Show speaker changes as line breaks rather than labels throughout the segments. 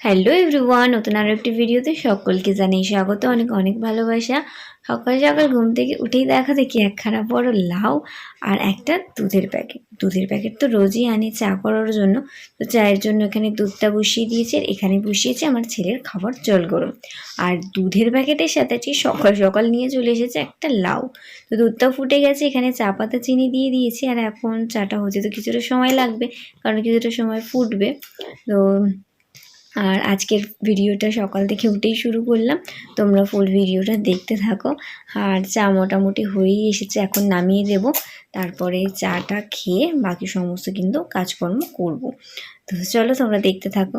Hello everyone নতুন আরও একটি ভিডিওতে সকলকে জানিয়ে স্বাগত, অনেক অনেক ভালোবাসা। সকাল সকাল ঘুম থেকে উঠেই দেখা দেখি একখানা বড় লাউ আর একটা দুধের প্যাকেট। দুধের প্যাকেট তো রোজই আনি চা করার জন্য। তো চায়ের জন্য এখানে দুধটা বসিয়ে দিয়েছে আর এখানে বসিয়েছে আমার ছেলের খাবার জল গরম। আর দুধের প্যাকেটের সাথে ঠিক সকাল সকাল নিয়ে চলে এসেছে একটা লাউ। তো দুধটা ফুটে গেছে, এখানে চা পাতা, চিনি দিয়ে দিয়েছি আর এখন চাটা হতে তো কিছুটা সময় লাগবে, কারণ কিছুটা সময় ফুটবে। তো আর আজকের ভিডিওটা সকাল থেকে উঠেই শুরু করলাম। তোমরা ফুল ভিডিওটা দেখতে থাকো। আর চা মোটামুটি হয়েই এসেছে, এখন নামিয়ে দেব। তারপরে চাটা খেয়ে বাকি সমস্ত কিন্তু কাজকর্ম করব। তো চলো তোমরা দেখতে থাকো।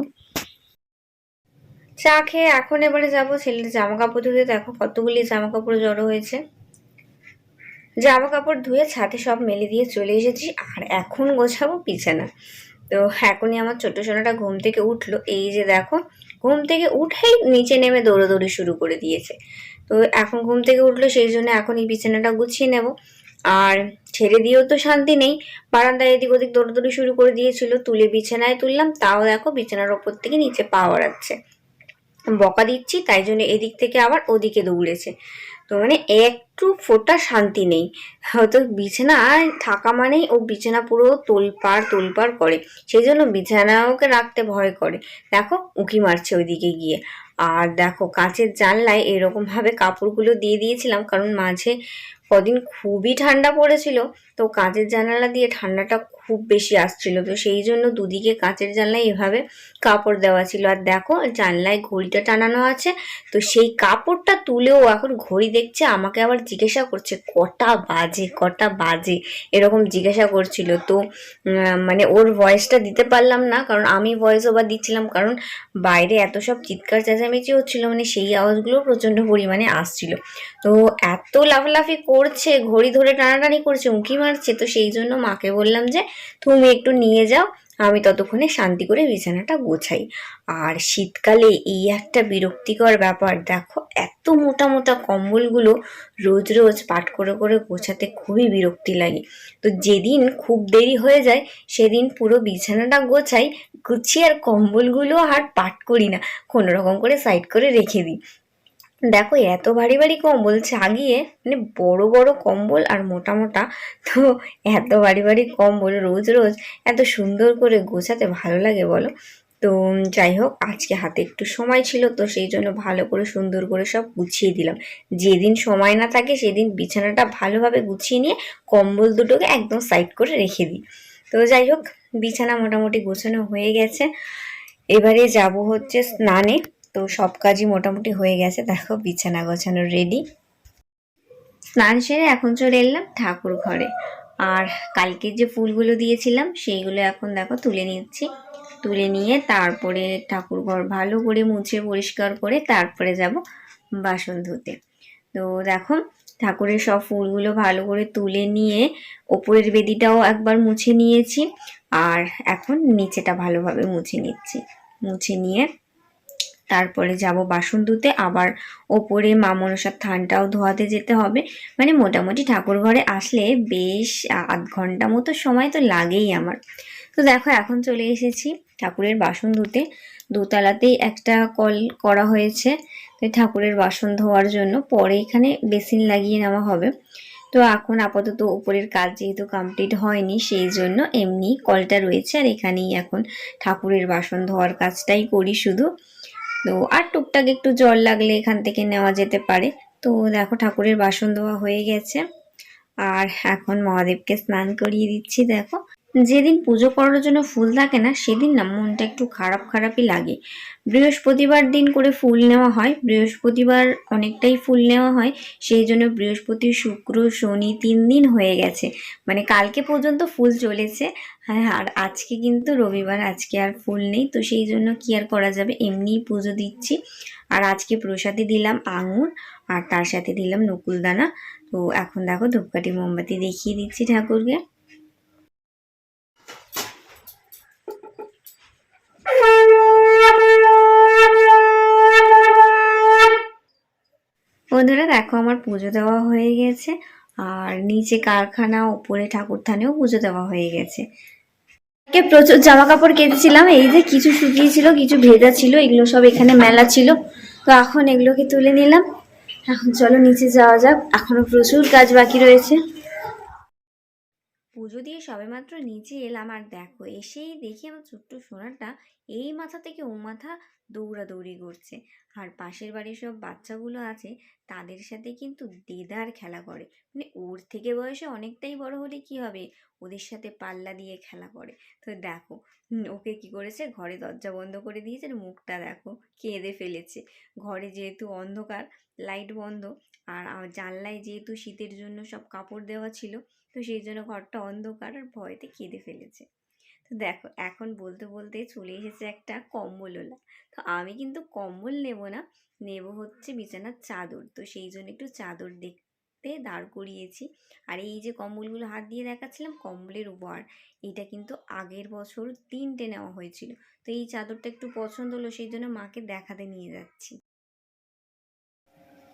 চা খেয়ে এখন এবারে যাব ছেলের জামা কাপড় ধুতে। দেখো কতগুলি জামা কাপড় জড়ো হয়েছে। জামা কাপড় ধুয়ে ছাতে সব মেলে দিয়ে চলে এসেছি। আর এখন গোছাবো বিছানা। তো এখনই আমার ছোট্ট সোনাটা ঘুম থেকে উঠল। এই যে দেখো, ঘুম থেকে উঠেই নিচে নেমে দৌড়োদৌড়ি শুরু করে দিয়েছে। তো এখন ঘুম থেকে উঠল, সেই জন্য এখন এই বিছানাটা গুছিয়ে নেব। আর ছেড়ে দিয়েও তো শান্তি নেই। বারান্দায় এদিক ওদিক দৌড়োদৌড়ি শুরু করে দিয়েছিল। তুলে বিছানায় তুললাম। তাও দেখো বিছানার ওপর থেকে নিচে পাওয়া যাচ্ছে বকা দিচ্ছি, তাই জন্য এদিক থেকে আবার ওদিকে দৌড়েছে। তো মানে একটু ফোটা শান্তি নেই। হয়তো বিছানায় থাকা মানেই ও বিছানা পুরো তোলপাড় তোলপাড় করে। সেই জন্য বিছানা ওকে রাখতে ভয় করে। দেখো, উঁকি মারছে ওইদিকে গিয়ে। আর দেখো, কাঁচের জানলায় এরকমভাবে কাপড়গুলো দিয়ে দিয়েছিলাম, কারণ মাঝে কদিন খুবই ঠান্ডা পড়েছিল। তো কাঁচের জানালা দিয়ে ঠান্ডাটা খুব বেশি আসছিল। তো সেই জন্য দুদিকে কাঁচের জানলায় এভাবে কাপড় দেওয়া ছিল। আর দেখো, জানলায় ঘড়িটা টানানো আছে। তো সেই কাপড়টা তুলেও এখন ঘড়ি দেখছে, আমাকে আবার জিজ্ঞাসা করছে, কটা বাজে কটা বাজে? এরকম জিজ্ঞাসা করছিল। তো মানে ওর ভয়েসটা দিতে পারলাম না, কারণ আমি ভয়েস ওভার দিচ্ছিলাম, কারণ বাইরে এত সব চিৎকার চেঁচামেচি হচ্ছিল মানে সেই আওয়াজগুলো প্রচণ্ড পরিমাণে আসছিল। তো এত লাফালাফি করছে, ঘড়ি ধরে টানাটানি করছে, উঁকি মারছে। তো সেই জন্য মাকে বললাম যে তুমি একটু নিয়ে যাও, আমি ততক্ষণে শান্তি করে বিছানাটা গোছাই। আর শীতকালে এই একটা বিরক্তিকর ব্যাপার, দেখো এত মোটা মোটা কম্বলগুলো রোজ রোজ পাট করে করে গোছাতে খুবই বিরক্তি লাগে। তো যেদিন খুব দেরি হয়ে যায়, সেদিন পুরো বিছানাটা গোছাই, গুছিয়ে আর কম্বলগুলো আর পাট করি না কোনো রকম করে সাইড করে রেখে দিই। দেখো এত ভারী ভারী কম্বল চাগিয়ে মানে বড় বড় কম্বল আর মোটা মোটা, তো এত ভারী ভারী কম্বল রোজ রোজ এত সুন্দর করে গোছাতে ভালো লাগে বলো? তো যাই হোক, আজকে হাতে একটু সময় ছিল, তো সেই জন্য ভালো করে সুন্দর করে সব গুছিয়ে দিলাম। যেদিন সময় না থাকে, সেদিন বিছানাটা ভালোভাবে গুছিয়ে নিয়ে কম্বল দুটোকে একদম সাইড করে রেখে দিই। তো যাই হোক, বিছানা মোটামুটি গোছানো হয়ে গেছে। এবারে যাব হচ্ছে স্নানে। তো সব কাজই মোটামুটি হয়ে গেছে। দেখো বিছানা গোছানো রেডি স্নান সেরে এখন চলে এলাম ঠাকুর ঘরে। আর কালকে যে ফুলগুলো দিয়েছিলাম, সেইগুলো এখন দেখো তুলে নিচ্ছি। তুলে নিয়ে তারপরে ঠাকুর ঘর ভালো করে মুছে পরিষ্কার করে তারপরে যাব বাসন ধুতে। তো দেখো ঠাকুরের সব ফুলগুলো ভালো করে তুলে নিয়ে ওপরের বেদিটাও একবার মুছে নিয়েছি। আর এখন নিচেটা ভালোভাবে মুছে নিচ্ছি। মুছে নিয়ে তারপরে যাব বাসন ধুতে, আবার ওপরে মা মনসার থানটাও ধোয়াতে যেতে হবে। মানে মোটামুটি ঠাকুর ঘরে আসলে বেশ আধ ঘণ্টা মতো সময় তো লাগেই আমার। তো দেখো, এখন চলে এসেছি ঠাকুরের বাসন ধুতে। দোতলাতেই একটা কল করা হয়েছে তো ঠাকুরের বাসন ধোয়ার জন্য। পরে এখানে বেসিন লাগিয়ে নেওয়া হবে। তো এখন আপাতত উপরের কাজ যেহেতু কমপ্লিট হয়নি, সেই জন্য এমনি কলটা রয়েছে। আর এখানেই এখন ঠাকুরের বাসন ধোয়ার কাজটাই করি শুধু। তো আর টুকটাক একটু জল লাগলে এখান থেকে নেওয়া যেতে পারে। তো দেখো ঠাকুরের বাসন ধোয়া হয়ে গেছে। আর এখন মহাদেবকে স্নান করিয়ে দিচ্ছি, দেখো। যেদিন পুজো করার জন্য ফুল থাকে না, সেদিন না মনটা একটু খারাপ খারাপই লাগে। বৃহস্পতিবার দিন করে ফুল নেওয়া হয়, বৃহস্পতিবার অনেকটাই ফুল নেওয়া হয়, সেই জন্য বৃহস্পতি, শুক্র, শনি তিন দিন হয়ে গেছে। মানে কালকে পর্যন্ত ফুল চলেছে হ্যাঁ আর আজকে কিন্তু রবিবার, আজকে আর ফুল নেই, তো সেই জন্য কি আর করা যাবে? এমনিই পুজো দিচ্ছি। আর আজকে প্রসাদে দিলাম আঙুর, আর তার সাথে দিলাম নকুলদানা তো এখন দেখো ধূপকাঠি, মোমবাতি দেখিয়ে দিচ্ছি ঠাকুরকে। বন্ধুরা, দেখো আমার পুজো দেওয়া হয়ে গেছে। আর নিচে কারখানা ওপরে ঠাকুর থানেও পুজো দেওয়া হয়ে গেছে। প্রচুর জামা কাপড় কেটেছিলাম। এই যে কিছু শুকিয়েছিল, কিছু ভেজা ছিল, এগুলো সব এখানে মেলা ছিল। তো এখন এগুলোকে তুলে নিলাম। এখন চলো নিচে যাওয়া যাক। এখনও প্রচুর কাজ বাকি রয়েছে। পুজো দিয়ে সবেমাত্র নিচে এলাম আর দেখো, এসেই দেখি আমার ছোট্ট সোনাটা এই মাথা থেকে ও মাথা দৌড়াদৌড়ি করছে। আর পাশের বাড়ির সব বাচ্চাগুলো আছে, তাদের সাথে কিন্তু দেদার খেলা করে। মানে ওর থেকে বয়সে অনেকটাই বড় হলে কি হবে? ওদের সাথে পাল্লা দিয়ে খেলা করে। তো দেখো ওকে কি করেছে? ঘরে দরজা বন্ধ করে দিয়েছে মুখটা দেখো কেঁদে ফেলেছে। ঘরে যেহেতু অন্ধকার, লাইট বন্ধ আর জানলায় যেহেতু শীতের জন্য সব কাপড় দেওয়া ছিল, তো সেই জন্য ঘরটা অন্ধকার আর ভয়তে কেঁদে ফেলেছে। তো দেখো, এখন বলতে বলতে চলে এসেছে একটা কম্বলওয়ালা তো আমি কিন্তু কম্বল নেব না, নেব হচ্ছে বিছানার চাদর। তো সেই জন্য একটু চাদর দেখতে দাঁড় করিয়েছি। আর এই যে কম্বলগুলো হাত দিয়ে দেখাচ্ছিলাম, কম্বলের উপহার এটা কিন্তু আগের বছর তিনটে নেওয়া হয়েছিল। তো এই চাদরটা একটু পছন্দ হলো, সেই জন্য মাকে দেখাতে নিয়ে যাচ্ছি।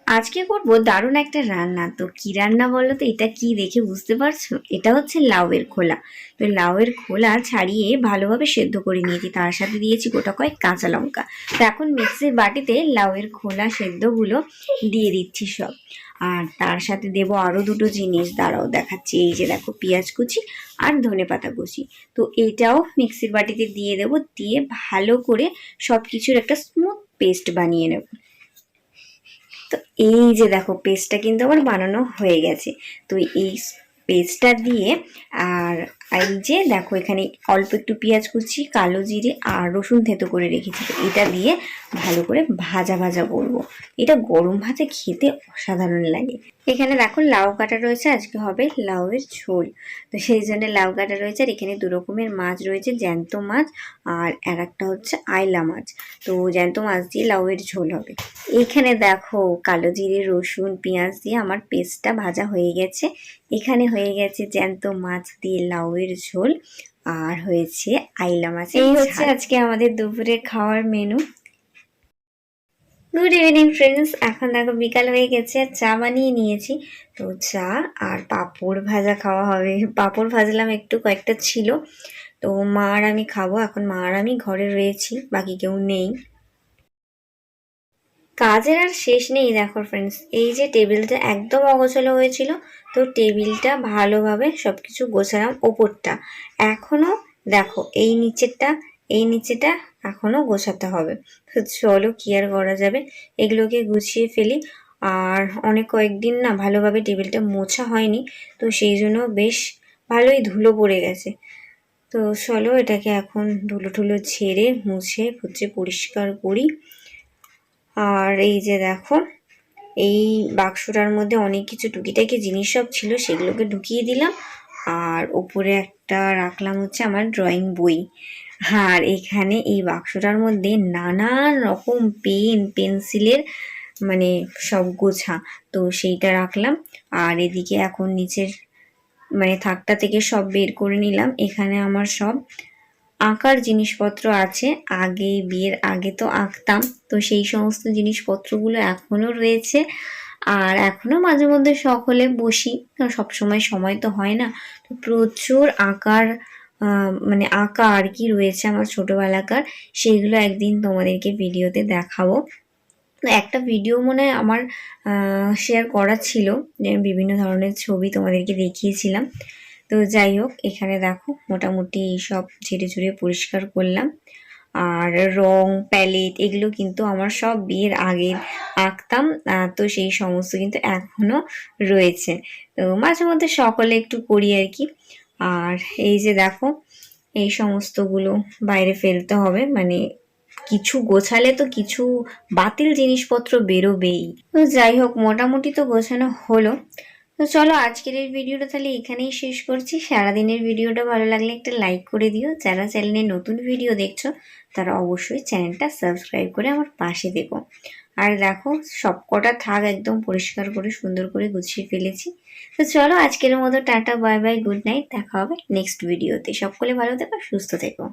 আজকে করব দারুণ একটা রান্না। তো কি রান্না বলো তো? এটা কি দেখে বুঝতে পারছ? এটা হচ্ছে লাউয়ের খোলা। তো লাউয়ের খোলা ছাড়িয়ে ভালোভাবে সেদ্ধ করে নিয়েছি। তার সাথে দিয়েছি গোটা কয়েক কাঁচা লঙ্কা। তো এখন মিক্সির বাটিতে লাউয়ের খোলা সেদ্ধগুলো দিয়ে দিচ্ছি সব। আর তার সাথে দেব আরও দুটো জিনিস। দাঁড়াও, দেখাচ্ছি। এই যে দেখো, পেঁয়াজ কুচি আর ধনে পাতা কুচি। তো এটাও মিক্সির বাটিতে দিয়ে দেব। দিয়ে ভালো করে সব কিছুর একটা স্মুথ পেস্ট বানিয়ে নেব। তো এই যে দেখো পেস্টটা কিন্তু আমার বানানো হয়ে গেছে। তো এই পেস্টটা দিয়ে আর এই যে দেখো, এখানে অল্প একটু পেঁয়াজ কুচি, কালো জিরে আর রসুন থেতো করে রেখেছি। এটা দিয়ে ভালো করে ভাজা ভাজা করব। এটা গরম ভাতে খেতে অসাধারণ লাগে। এখানে দেখো, লাউ কাটা রয়েছে, আজকে হবে লাউয়ের ঝোল। তো সেই জন্য লাউ কাটা রয়েছে, আর এখানে দু রকমের মাছ রয়েছে, জ্যান্ত মাছ আর আর একটা হচ্ছে আইলা মাছ। তো জ্যান্ত মাছ দিয়ে লাউয়ের ঝোল হবে। এখানে দেখো, কালো জিরে, রসুন, পেঁয়াজ দিয়ে আমার পেস্টটা ভাজা হয়ে গেছে। এখানে হয়ে গেছে জ্যান্ত মাছ দিয়ে লাউয়ের ঝোল আর হয়েছে আইলা মাছ এই হচ্ছে আজকে আমাদের দুপুরে খাওয়ার মেনু। গুড ইভিনিং ফ্রেন্ডস এখন দেখো বিকাল হয়ে গেছে আর চা বানিয়ে নিয়েছি। তো চা আর পাঁপড় ভাজা খাওয়া হবে। পাঁপড় ভাজলাম একটু কয়েকটা ছিল। তো মা আর আমি খাব। এখন মা আর আমি ঘরে রয়েছি বাকি কেউ নেই। কাজের আর শেষ নেই দেখো ফ্রেন্ডস এই যে টেবিলটা একদম অগোছালো হয়েছিল, তো টেবিলটা ভালোভাবে সব কিছু গোছালাম ওপরটা। এখনও দেখো, এই নিচেরটা, এই নিচেটা এখনও গোছাতে হবে। তো চলো কি আর করা যাবে? এগুলোকে গুছিয়ে ফেলি। আর অনেক কয়েকদিন না ভালোভাবে টেবিলটা মোছা হয়নি, তো সেই জন্য বেশ ভালোই ধুলো পড়ে গেছে। তো চলো এটাকে এখন ধুলো ঠুলো ঝেড়ে, মুছে হচ্ছে পরিষ্কার করি। আর এই যে দেখো, এই বাক্সটার মধ্যে অনেক কিছু টুকিটাকি জিনিস সব ছিল, সেগুলোকে ঢুকিয়ে দিলাম। আর ওপরে একটা রাখলাম হচ্ছে আমার ড্রয়িং বই। আর এখানে এই বাক্সটার মধ্যে নানান রকম পেন, পেন্সিলের মানে সব গোছা, তো সেইটা রাখলাম। আর এদিকে এখন নিচের মানে থাকটা থেকে সব বের করে নিলাম। এখানে আমার সব আঁকার জিনিসপত্র আছে। আগে, বিয়ের আগে তো আঁকতাম। তো সেই সমস্ত জিনিসপত্রগুলো এখনও রয়েছে। আর এখনও মাঝে মধ্যে শখ হলে বসি। সব সময় সময় তো হয় না। তো প্রচুর আঁকার মানে আঁকা আর কি রয়েছে আমার ছোটোবেলাকার। সেইগুলো একদিন তোমাদেরকে ভিডিওতে দেখাবো। একটা ভিডিও মনে হয় আমার শেয়ার করা ছিল। যে আমি বিভিন্ন ধরনের ছবি তোমাদেরকে দেখিয়েছিলাম। তো যাই হোক, এখানে দেখো মোটামুটি সব ঝেড়ে ঝুড়ে পরিষ্কার করলাম। আর রং প্যালেট এগুলো কিন্তু আমার সব বিয়ের আগের আঁকতাম তো সেই সমস্ত কিন্তু এখনও রয়েছে। তো মাঝে মধ্যে সকলে একটু করি আর কি। আর এই যে দেখো, এই সমস্তগুলো বাইরে ফেলতে হবে মানে কিছু গোছালে তো কিছু বাতিল জিনিসপত্র বেরোবেই। তো যাই হোক, মোটামুটি তো গোছানো হলো। তো চলো আজকের এই ভিডিওটা তাহলে এখানেই শেষ করছি। সারাদিনের ভিডিওটা ভালো লাগলে একটা লাইক করে দিও। যারা চ্যানেলে নতুন ভিডিও দেখছ, তারা অবশ্যই চ্যানেলটা সাবস্ক্রাইব করে আমার পাশে দেবো আর দেখো সব কটা থাক একদম পরিষ্কার করে, সুন্দর করে গুছিয়ে ফেলেছি। তো চলো আজকের মতো tata bye bye good night দেখা হবে নেক্সট ভিডিওতে সকলে ভালো থেকো, সুস্থ থেকো।